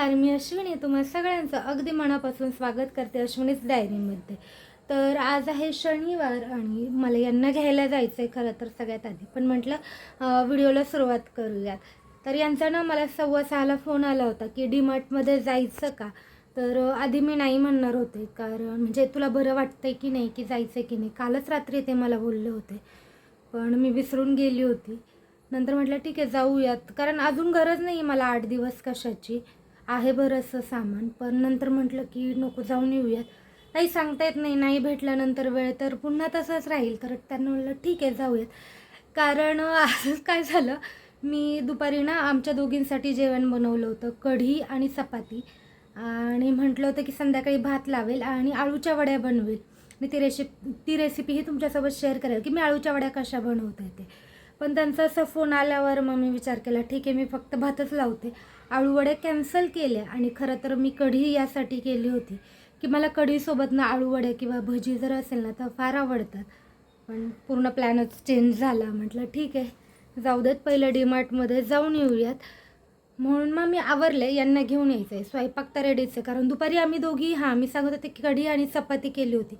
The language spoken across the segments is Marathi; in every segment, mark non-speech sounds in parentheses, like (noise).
नमस्कार मी अश्विनी तुम्हा सगळ्यांचं अगदी मनापासून स्वागत करते अश्विनीच डायरीमध्ये. तर आज आहे शनिवार आणि मला यांना घ्यायला जायचं आहे खरं तर सगळ्यात आधी. पण म्हटलं व्हिडिओला सुरुवात करूयात. तर यांचा ना मला सव्वा सहाला फोन आला होता की डीमार्टमध्ये जायचं का? तर आधी मी नाही म्हणणार होते कारण म्हणजे तुला बरं वाटतंय की नाही की जायचं आहे की नाही? कालच रात्री ते मला बोलले होते. पण मी विसरून गेली होती. नंतर म्हटलं ठीक आहे जाऊयात. कारण अजून गरज नाही मला आठ दिवस कशाची. आहे बरंचसं सामान. पण नंतर म्हटलं की नको जाऊन येऊयात. काही सांगता येत नाही. नाही भेटल्यानंतर वेळ तर पुन्हा तसंच राहील. तर त्यांना म्हटलं ठीक आहे जाऊयात. कारण आज (laughs) काय झालं मी दुपारी ना आमच्या दोघींसाठी जेवण बनवलं होतं कढी आणि चपाती. आणि म्हटलं होतं की संध्याकाळी भात लावेल आणि आळूच्या वड्या बनवेल. मी ती रेसिपी ती रेसिपीही तुमच्यासोबत शेअर करेल की मी आळूच्या वड्या कशा बनवता येते पण त्यांचा असं फोन आल्यावर मग मी विचार केला ठीक आहे मी फक्त भातच लावते. आळूवडे कॅन्सल केले आणि खरं तर मी कढी यासाठी केली होती. की मला कढीसोबत ना आळूवडे किंवा भजी जर असेल ना तर फार आवडतात. पण पूर्ण प्लॅनच चेंज झाला. म्हटलं ठीक आहे. जाऊ देत पहिलं डीमार्टमध्ये जाऊन येऊयात. म्हणून मग मी आवरले. यांना घेऊन यायचं आहे स्वयंपाक तर रेडीच आहे. कारण दुपारी आम्ही दोघी हां मी सांगत होते की कढी आणि चपाती केली होती.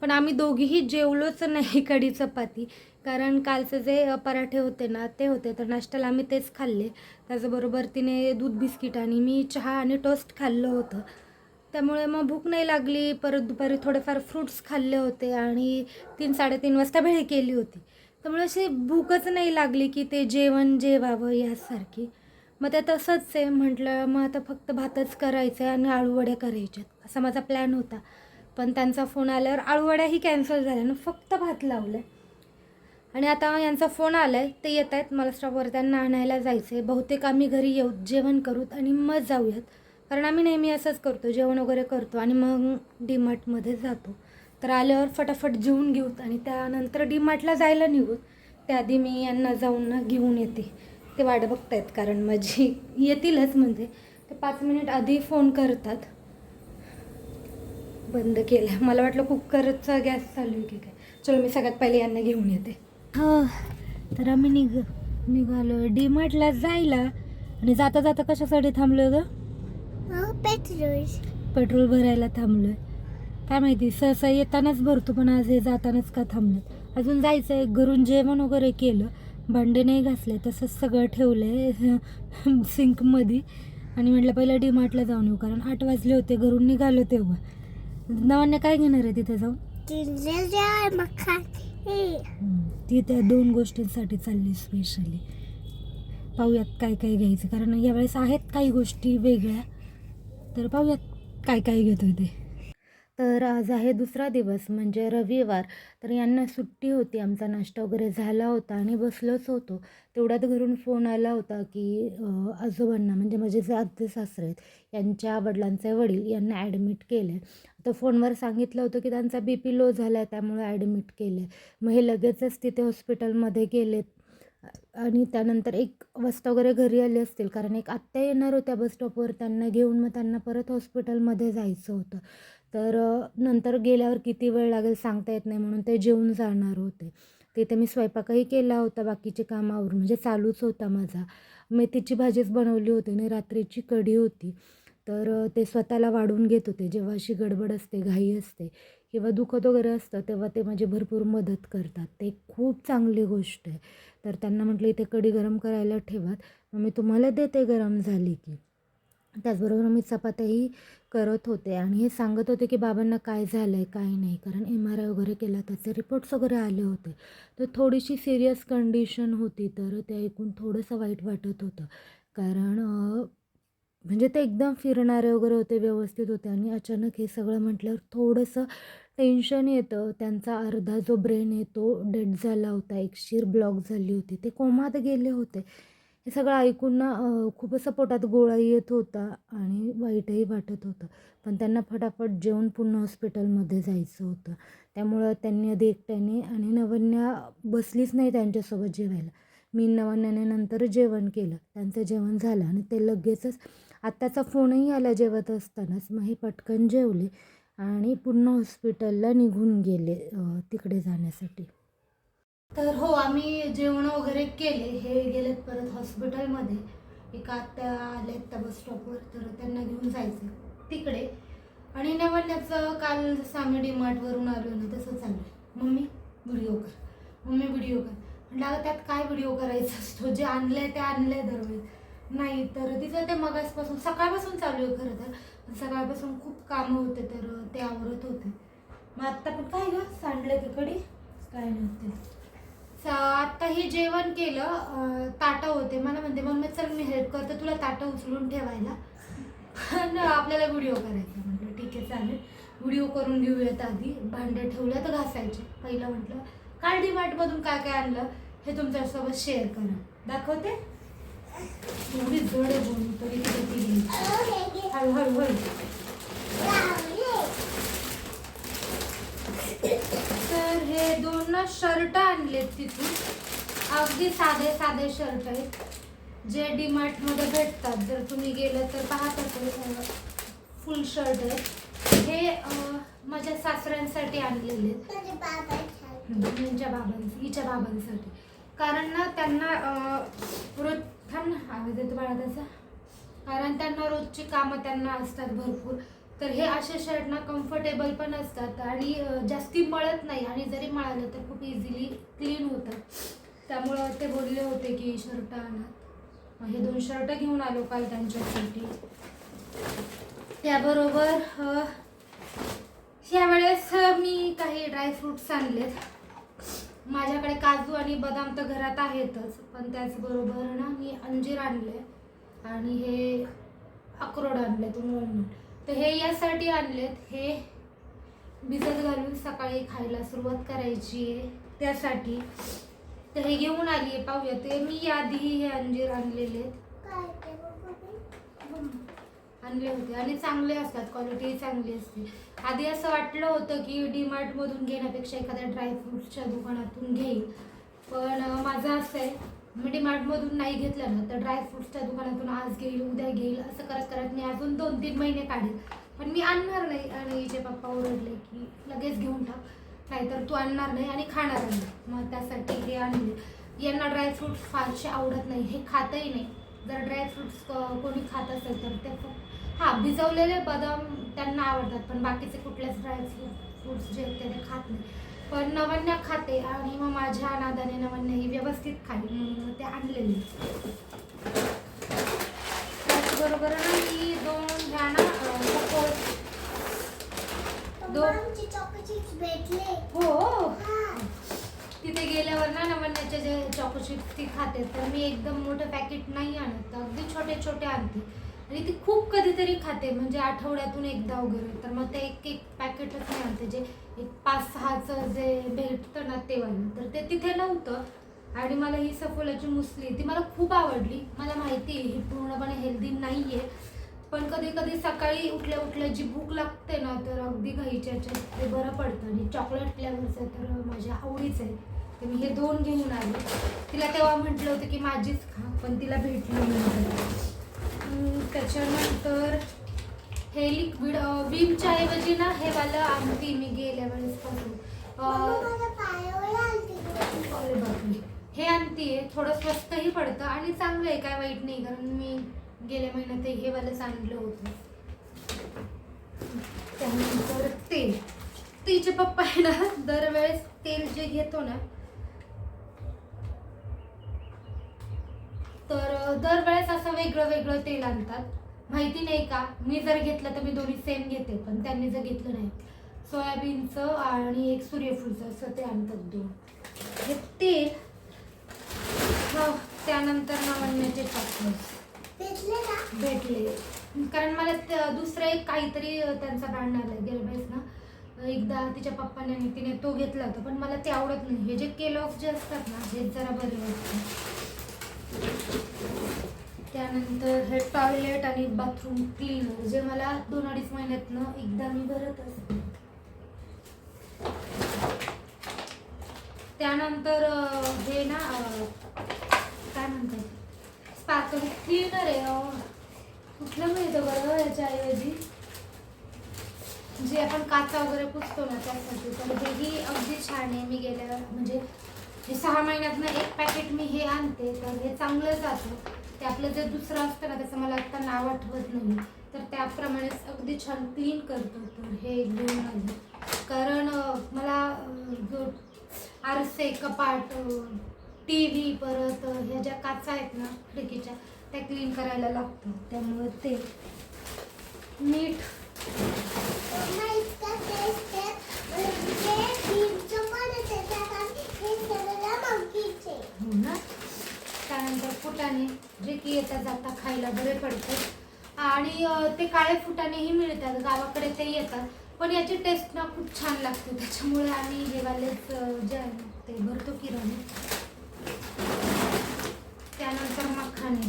पण आम्ही दोघीही जेवलोच नाही कढी चपाती. कारण कालचे जे पराठे होते ना ते होते. तर नाश्त्याला आम्ही तेच खाल्ले. त्याचबरोबर तिने दूध बिस्किट आणि मी चहा आणि टोस्ट खाल्लं होतं. त्यामुळे मग भूक नाही लागली. परत दुपारी थोडेफार फ्रूट्स खाल्ले होते आणि तीन साडेतीन वाजता भेळ केली होती. त्यामुळे अशी भूकच नाही लागली की ते जेवण जेवावं यासारखी. मग ते तसंच आहे. म्हटलं मग आता फक्त भातच करायचं आहे आणि आळूवड्या करायच्यात. असा माझा प्लॅन होता. पण त्यांचा फोन आल्यावर आळूवड्याही कॅन्सल झाल्या ना फक्त भात लावलं आणि आता यांचा फोन आला आहे ते येत आहेत मला स्टॉपवर त्यांना आणायला जायचं आहे बहुतेक आम्ही घरी येऊ जेवण करूत आणि मग जाऊयात. कारण आम्ही नेहमी असंच करतो जेवण वगैरे करतो आणि मग डीमार्टमध्ये जातो. तर आल्यावर फटाफट जेवून घेऊत आणि त्यानंतर डीमार्टला जायला निघूत त्याआधी मी यांना जाऊन ना घेऊन येते. ते वाट बघतायत कारण माझी (laughs) येतीलच म्हणजे. ते पाच मिनिट आधी फोन करतात. बंद केलं. मला वाटलं कुकरचा गॅस चालू आहे की काय. चलो मी सगळ्यात पहिले यांना घेऊन येते. हो तर आम्ही निघ निघालो. डीमार्टला जायला. आणि जाता जाता कशासाठी थांबलो ग? पेट्रोल पेट्रोल भरायला थांबलोय. काय माहिती सहसा येतानाच भरतो पण आज हे जातानाच का थांबलेत अजून जायचं आहे घरून जेवण वगैरे केलं. भांडे नाही घासले तसंच सगळं ठेवलं आहे सिंकमध्ये आणि म्हटलं पहिलं डीमार्टला जाऊन येऊ कारण आठ वाजले होते घरून निघालो तेव्हा. नवाने काय घेणार आहे तिथे जाऊन? ती त्या दोन गोष्टींसाठी चालली स्पेशली पाहूयात काय काय घ्यायचं. कारण यावेळेस आहेत काही गोष्टी वेगळ्या. तर पाहूयात काय काय घेतोय ते. तर आज आहे दुसरा दिवस म्हणजे रविवार. तर यांना सुट्टी होती आमचा नाश्ता वगैरे झाला होता आणि बसलोच होतो. तेवढ्यात घरून फोन आला होता की आजोबांना म्हणजे माझे जे आजे सासरे आहेत यांच्या वडिलांचे वडील यांना ॲडमिट केले तर फोनवर सांगितलं होतं की त्यांचा बी पी लो झाला आहे त्यामुळे ॲडमिट केले मग हे लगेचच तिथे हॉस्पिटलमध्ये गेलेत. आणि त्यानंतर एक वाजता वगैरे घरी आले असतील कारण एक आत्या येणार होत्या बस स्टॉपवर त्यांना घेऊन मग त्यांना परत हॉस्पिटलमध्ये जायचं होतं. तर नंतर गेल्यावर किती वेळ लागेल सांगता येत नाही म्हणून ते जेवून जाणार होते. तिथे मी स्वयंपाकही केला होता बाकीचे कामावरून म्हणजे चालूच होता माझा. मेथीची भाजीच बनवली होती आणि रात्रीची कढी होती. तर ते स्वतःला वाढून घेत होते. जेव्हा अशी गडबड असते घाई असते किंवा दुखत वगैरे असतं तेव्हा ते माझी भरपूर मदत करतात. ते खूप चांगली गोष्ट आहे. तर त्यांना म्हटलं इथे कढी गरम करायला ठेवात मग मी तुम्हाला देते गरम झाली की. त्याचबरोबर मी चपात्याही करत होते आणि हे सांगत होते की बाबांना काय झालं आहे काय नाही. कारण एम आर आय वगैरे केला त्याचे रिपोर्ट्स वगैरे आले होते. तर थोडीशी सिरियस कंडिशन होती तर ते ऐकून थोडंसं वाईट वाटत होतं. कारण म्हणजे ते एकदम फिरणारे वगैरे होते व्यवस्थित होते आणि अचानक हे सगळं म्हटल्यावर थोडंसं टेन्शन येतं. त्यांचा अर्धा जो ब्रेन आहे तो डेड झाला होता. एक शिर ब्लॉक झाली होती. ते कोमात गेले होते. हे सगळं ऐकून ना खूप असं पोटात गोळा येत होता आणि वाईटही वाटत होतं. पण त्यांना फटाफट जेवण पुन्हा हॉस्पिटलमध्ये जायचं होतं. त्यामुळं त्यांनी आधी एकट्याने आणि नवन्या बसलीच नाही त्यांच्यासोबत जेवायला. मी नवन्याने नंतर जेवण केलं. त्यांचं जेवण झालं आणि ते लगेचच आत्ताचा फोनही आला जेवत असतानाच मग हे पटकन जेवले आणि पुन्हा हॉस्पिटलला निघून गेले तिकडे जाण्यासाठी. तर हो आम्ही जेवण वगैरे केले. हे गेलेत परत हॉस्पिटलमध्ये. एका आत्या आल्या त्या बस स्टॉपवर तर त्यांना घेऊन जायचं तिकडे. आणि नवन्याचं काल जसं आम्ही डीमार्टवरून आलो ना तसं चाललं मम्मी व्हिडिओ कर. मम्मी व्हिडिओ कर. म्हटलं अगं त्यात काय व्हिडिओ करायचा असतो? जे आणलंय ते आणलंय दरवेळेस नाही तर तिचं ते मगासपासून सकाळपासून चालू आहे खरं तर. सकाळपासून खूप कामं होते तर ते आवरत होते. मग आत्ता पण काय गं? सांडलं तिकडे काय नव्हते आत्ता हे जेवण केलं ताटं होते. मला म्हणते मम्मी चल मी हेल्प करते तुला ताटं उचलून ठेवायला. पण आपल्याला व्हिडिओ करायचा म्हटलं ठीक आहे चालेल. व्हिडिओ करून घेऊयात आधी. भांडे ठेवलं तर घासायचे. पहिलं म्हटलं काल डीमार्टमधून काय काय आणलं? हे तुमच्यासोबत शेअर करा. दाखवते? एवढी जड बोलून तरी तिथे हळू हळू हळू तर हे दोन ना शर्ट आणलेत तिथून. अगदी साधे साधे शर्ट आहेत. जे डीमार्टमध्ये भेटतात. जर तुम्ही गेलं तर पाहत असेल फुल शर्ट आहेत. हे माझ्या सासऱ्यांसाठी आणलेले आहेत. यांच्या बाबांसाठी. हिच्या बाबांसाठी. कारण ना त्यांना रोज थांब ना आवाज येतो बाळा त्याचा कारण त्यांना रोजची कामं त्यांना असतात भरपूर. तर हे असे शर्ट ना कम्फर्टेबल पण असतात आणि जास्ती मळत नाही आणि जरी मळालं तर खूप इझिली क्लीन होतात त्यामुळं ते बोलले होते की शर्ट आणा. हे दोन शर्ट घेऊन आलो काल त्यांच्यासाठी. त्याबरोबर यावेळेस मी काही ड्रायफ्रुट्स आणलेत. माझ्याकडे काजू आणि बदाम तर घरात आहेतच पण त्याचबरोबर ना मी अंजीर आणले आणि हे अक्रोड आणले तुम्ही तर हे यासाठी आणलेत. हे भिजत घालून सकाळी खायला सुरुवात करायची आहे त्यासाठी. तर हे घेऊन आली आहे पाहूया. ते मी आधी हे अंजीर आणलेले आहेत. आणले होते आणि चांगले असतात क्वालिटी चांगली असते. आधी असं वाटलं होतं की डीमार्ट मधून घेण्यापेक्षा एखाद्या ड्रायफ्रुट्सच्या दुकानातून घेईल पण माझं असं आहे मी डीमार्ट मधून नाही घेतलं ना तर ड्रायफ्रुट्सच्या दुकानातून आज घेईल उद्या घेईल असं करत करत मी अजून दोन तीन महिने काढेल. पण मी आणणार नाही आणि हिचे पप्पा ओरडले की लगेच घेऊन टाक नाहीतर तू आणणार नाही आणि खाणार नाही. मग त्यासाठी हे आणले. यांना ड्रायफ्रुट्स फारसे आवडत नाही हे खातही नाही. जर ड्रायफ्रुट्स कोणी खात असेल तर ते हां भिजवलेले बदाम त्यांना आवडतात पण बाकीचे कुठलेच ड्रायफ्रूट फ्रुट्स जे आहेत ते खात नाही. पण नवन्या खाते आणि मग माझ्या नादाने नवन्या ही व्यवस्थित खाईल म्हणून ते आणलेले. त्याचबरोबर ना मी दोन ह्या ना दोन भेटले. हो तिथे गेल्यावर ना नवन्याचे जे चॉको चिप्स ती खाते. तर मी एकदम मोठं पॅकेट नाही आणत अगदी छोटे छोटे आणते. आणि ती खूप कधीतरी खाते म्हणजे आठवड्यातून एकदा वगैरे. तर मग ते एक एक पॅकेटच नाही आणते जे एक पाच सहाचं जे भेटतं ना तेव्हाना तर ते तिथे नव्हतं. आणि मला ही सफोलाची मुसली ती मला खूप आवडली. मला माहिती आहे ही पूर्णपणे हेल्दी नाही आहे पण कधी कधी सकाळी उठल्या उठल्या जी भूक लागते ना तर अगदी घाईच्या ते बरं पडतं. आणि चॉकलेट फ्लेवरचं तर माझ्या आवडीच आहे तर मी हे दोन घेऊन आले. तिला तेव्हा म्हटलं होतं की माझीच खा. पण तिला भेटली नाही. त्याच्यानंतर हे लिक्विड विमच्या ऐवजी ना हे वालं आणते मी गेल्या वेळेस पासून अरे हे आणतीये थोडं स्वस्तही पडतं आणि चांगलं आहे काय वाईट नाही कारण मी गेल्या महिन्यात हे वालंच आणलं होतं. त्यानंतर तेल. तिचे पप्पा आहे ना दरवेळेस तेल जे घेतो ना तर अं, दरवेळेस असं वेगळं वेगळं तेल आणतात. माहिती नाही का? मी जर घेतलं तर मी दोन्ही सेम घेते पण त्यांनी जर घेतलं नाही. सोयाबीनचं आणि एक सूर्यफूलचं असं ते आणतात दोन. हे तेल त्यानंतर नवण्याचे चॉकलेट्स भेटले ना कारण मला दुसरं एक काहीतरी त्यांचा ब्रँड आला वेळेस ना? एकदा तिच्या पप्पाने तिने तो घेतला होता पण मला ते आवडत नाही. हे जे केलॉफ जे असतात ना हे जरा बरे वाटतात त्यानंतर हे टॉयलेट आणि बाथरूम क्लीनर जे मला दोन अडीच महिन्यातनं एकदा मी भरत असते. त्यानंतर हे ना काय म्हणतात? स्पार्कल क्लीनर आहे कुठलं मिळतं बरं याच्याऐवजी जे आपण काचा वगैरे पुसतो ना त्यासाठी. तर हेही अगदी छान आहे. मी गेल्या म्हणजे हे सहा महिन्यातनं एक पॅकेट मी हे आणते. तर हे चांगलं जातं ते आपलं जे दुसरं असतं ना त्याचं मला आता नाव आठवत नाही. तर त्याप्रमाणेच अगदी छान क्लीन करतो तर हे एक घेऊन आले कारण मला जो आरसे कपाट टी व्ही परत ह्या ज्या काचा आहेत ना खिडकीच्या त्या क्लीन करायला लागतं. त्यामुळे ते मीठ नाही इतका टेस्ट आहे म्हणजे बीमचं पण आहे त्याच्यात आणि हे सगळं मंकीचे हो ना त्यानंतर फुटाणे जे की येता जाता खायला बरे पडतात. आणि ते काळे फुटाणेही मिळतात गावाकडे ते येतात. पण याची टेस्ट ना खूप छान लागते त्याच्यामुळे आम्ही हे जे ते भरतो किराणे. त्यानंतर मखाणे.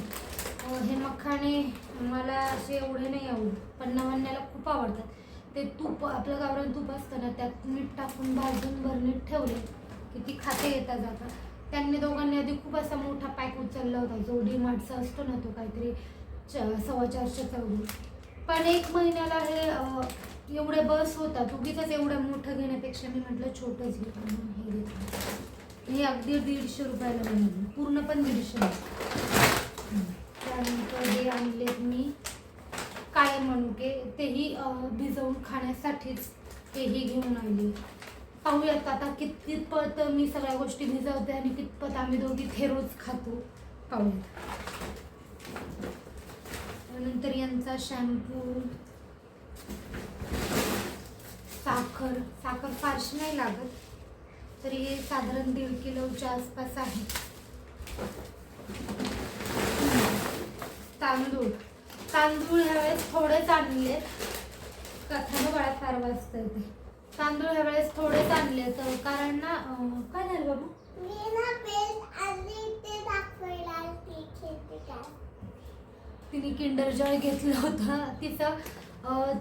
हे मखाणे मला असे एवढे नाही आवडत पण खूप आवडतात. ते तूप आपलं गावरान तूप असतं ना त्यात मीठ टाकून भाजून भरणीत ठेवले की ती खाते येता जाता. त्यांनी दोघांनी आधी खूप असा मोठा पॅक उचलला होता. जो डी मार्टचा असतो ना तो काहीतरी च सव्वा चारशेचा पण एक महिन्याला हे एवढे बस होतात. उगीच एवढं मोठं घेण्यापेक्षा मी म्हटलं छोटंच घे. हे घेतलं हे अगदी दीडशे रुपयाला मिळालं पूर्ण पण दीडशे त्यानंतर हे आणलेत मी. काय म्हणू के तेही भिजवून खाण्यासाठीच तेही घेऊन आले. पाहूयात आता कितपत मी सगळ्या गोष्टी भिजवते आणि कितपत आम्ही दोघी थे रोज खातो. पाहूयात. त्यानंतर यांचा शॅम्पू साखर. साखर फारशी नाही लागत तरी हे साधारण दीड किलोच्या आसपास आहे. तांदूळ. तांदूळ ह्यावेळेस थोडेच आणले कथानं बाळा फार वाजतंय ते. तांदूळ ह्यावेळेस थोडेच आणले तर कारण ना काय झालं बाबू? तिने किंडर जॉय घेतलं होतं. तिचं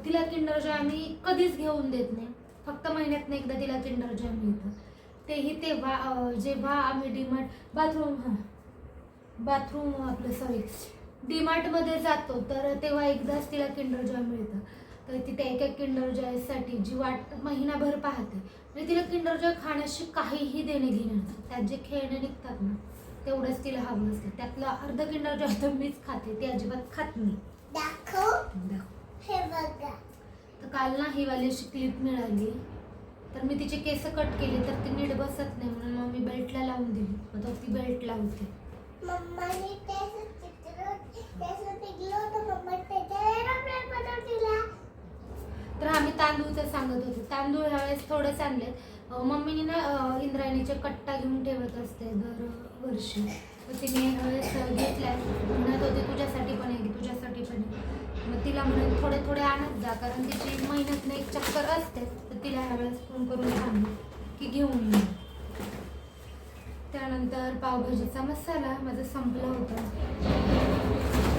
तिला किंडर जॉय आम्ही कधीच घेऊन देत नाही. फक्त महिन्यातनं एकदा तिला किंडर जॉय मिळतं. तेही तेव्हा जेव्हा आम्ही डीमार्ट बाथरूम हां बाथरूम आपलं सॉरी डीमार्टमध्ये जातो तर तेव्हा एकदाच तिला किंडर जॉय मिळतं. तर ती त्या एका किंडर जॉयसाठी जी वाट महिनाभर पाहते म्हणजे तिला किंडर जॉय खाण्याशी काहीही देणे घेणे नसतं. त्यात जे खेळणे निघतात ना तेवढंच तिला हवं असते. त्यातलं अर्ध किंडर जॉय तर मीच खाते ती अजिबात खात नाही. दाखव. दाखव. हे बघा. तर काल ना ही वाली अशी क्लिप मिळाली. तर मी तिचे केस कट केले तर ती नीट बसत नाही म्हणून मग मी बेल्टला लावून दिली. मग तो ती बेल्ट लावते मम्माने त्याचं चित्र त्याचं टिकलं होतं मम्मा त्याच्या एरोप्लेन बनवतीला तर आम्ही तांदूळचं सांगत होतो. तांदूळ ह्यावेळेस थोडेच आणले मम्मीने ना इंद्रायणीचे कट्टा घेऊन ठेवत असते दर वर्षी. तर तिने ह्यावेळेस घेतल्या. म्हणत होते तुझ्यासाठी पण आहे तुझ्यासाठी पण आहे मग तिला म्हणून थोडे थोडे आणत जा. कारण तिची महिन्यातनं एक चक्कर असते. तर तिला ह्यावेळेस फोन करून सांगू की घेऊन ये. त्यानंतर पावभाजीचा मसाला माझा संपला होता.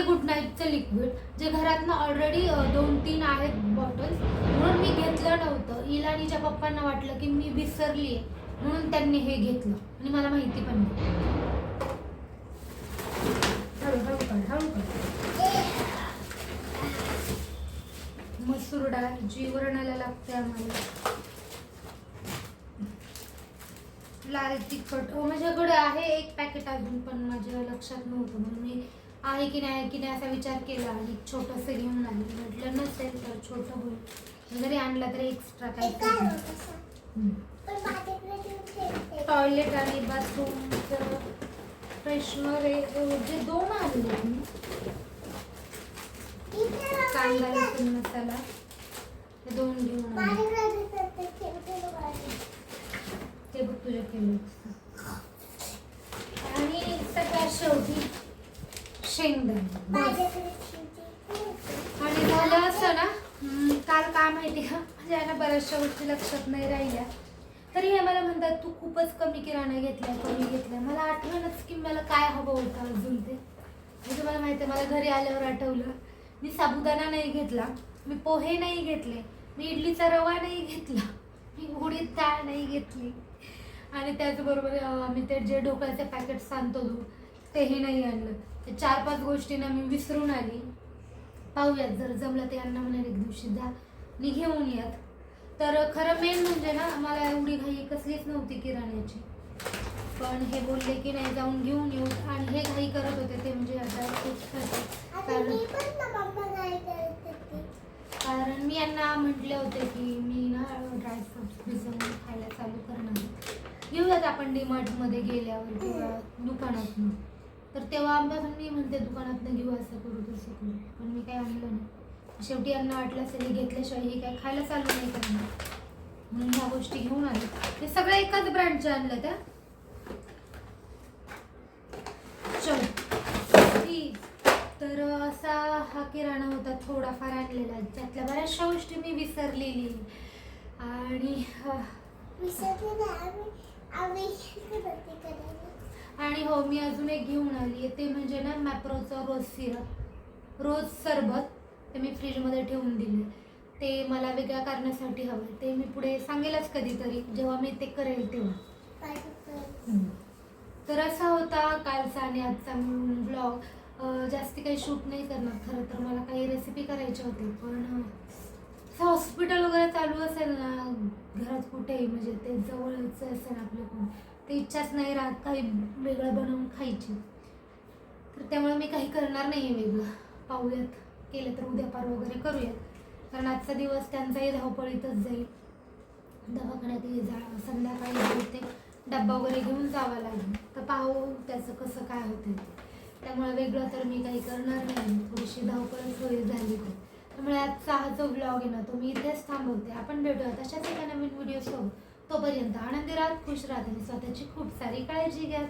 ते गुड नाईटचं लिक्विड जे घरात ना ऑलरेडी दोन तीन आहेत बॉटल म्हणून मी घेतलं नव्हतं. इलानीच्या पप्पांना वाटलं की मी विसरली आहे म्हणून त्यांनी हे घेतलं. आणि मला माहिती पण नाही. मसूर डाळ जी वरणाला लागते आम्हाला. लाल तिखट. हो माझ्याकडे आहे एक पॅकेट अजून पण माझ्या लक्षात नव्हतं म्हणून मी आहे की नाही की नाही असा विचार केला. आणि छोटंसं घेऊन आले. म्हटलं नसेल तर छोटं होईल. जरी आणलं तरी एक्स्ट्रा काही. टॉयलेट आणि बाथरूमचं फ्रेशनर जे दोन आणले मी कांदा. लसूण मसाला हे दोन घेऊन. ते बघ. तुझ्या केलं आणि सगळ्यात शेवटी शेंगदाणे बस. माझ्याकडे ठेवते. आणि झालं असं ना हम्म, काल काय माहिती का माझ्या ना बऱ्याचशा गोष्टी लक्षात नाही राहिल्या. तरी हे मला म्हणतात तू खूपच कमी किराणा घेतलाय कमी घेतलाय. मला आठवणच की मला काय हवं होतं अजून ते. मी तुम्हाला माहिती आहे मला घरी आल्यावर आठवलं मी साबुदाणा नाही घेतला मी पोहे नाही घेतले मी इडलीचा रवा नाही घेतला मी उडीद डाळ नाही घेतली. आणि त्याचबरोबर मी आम्ही ते जे ढोकळ्याचे पॅकेट्स आणतो दूध तेही नाही आणलं. ते चार पाच गोष्टींना मी विसरून आली. पाहूयात जर जमलं ते अन्न म्हणाल एक दिवशी द्या आणि घेऊन यात. तर खरं मेन म्हणजे ना मला एवढी घाई कसलीच नव्हती किराण्याची. पण हे बोलले की नाही जाऊन घेऊन येऊ. आणि हे घाई करत होते ते म्हणजे कारण कारण मी यांना म्हटले होते की मी ना ड्रायफ्रुट्स भिजवून खायला चालू करणार. घेऊयात आपण डीमार्टमध्ये गेल्यावर किंवा दुकानातनं. तर तेव्हा आंब्यापासून मी म्हणते दुकानातनं घेऊ असं करू तसं करू. पण मी काही आणलं नाही. शेवटी यांना वाटलं असेल हे घेतल्याशिवाय हे काय खायला चालू नाही करणार. म्हणून ह्या गोष्टी घेऊन आले. हे सगळ्या एकाच ब्रँडच्या आणल्या त्या चल. तर असा हा किराणा होता थोडाफार आणलेला. त्यातल्या बऱ्याचशा गोष्टी मी विसरलेली. आणि आणि हो मी अजून एक घेऊन आली आहे. ते म्हणजे ना मॅप्रोचं रोज सिरप. रोज सरबत. ते मी फ्रीजमध्ये ठेवून दिले. ते मला वेगळ्या कारणासाठी हवं. ते मी पुढे सांगेलच कधीतरी जेव्हा मी ते करेल तेव्हा. तर असा होता कालचा आणि आजचा ब्लॉग जास्ती काही शूट नाही करणार खरं तर मला काही रेसिपी करायची होती पण हॉस्पिटल वगैरे चालू असेल ना घरात कुठेही म्हणजे ते जवळच असेल आपल्याकडून ते इच्छाच नाही राहत काही वेगळं बनवून खायची. तर त्यामुळे मी काही करणार नाही आहे वेगळं. पाहूयात. केलं तर उद्या पार वगैरे करूयात. कारण आजचा दिवस त्यांचाही धावपळीतच जाईल. दवाखान्यात ये जा संध्याकाळी ते डब्बा वगैरे घेऊन जावा लागेल. तर पाहू त्याचं कसं काय होतं त्यामुळे वेगळं तर मी काही करणार नाही. थोडीशी धावपळ सोयी झाली तर. त्यामुळे आजचा हा जो ब्लॉग आहे ना तो मी इथेच थांबवते. आपण भेटूया तशाच एका नवीन व्हिडिओ सोबत. तोपर्यंत आनंदी राहत खुश राहत आणि स्वतःची खूप सारी काळजी घ्या.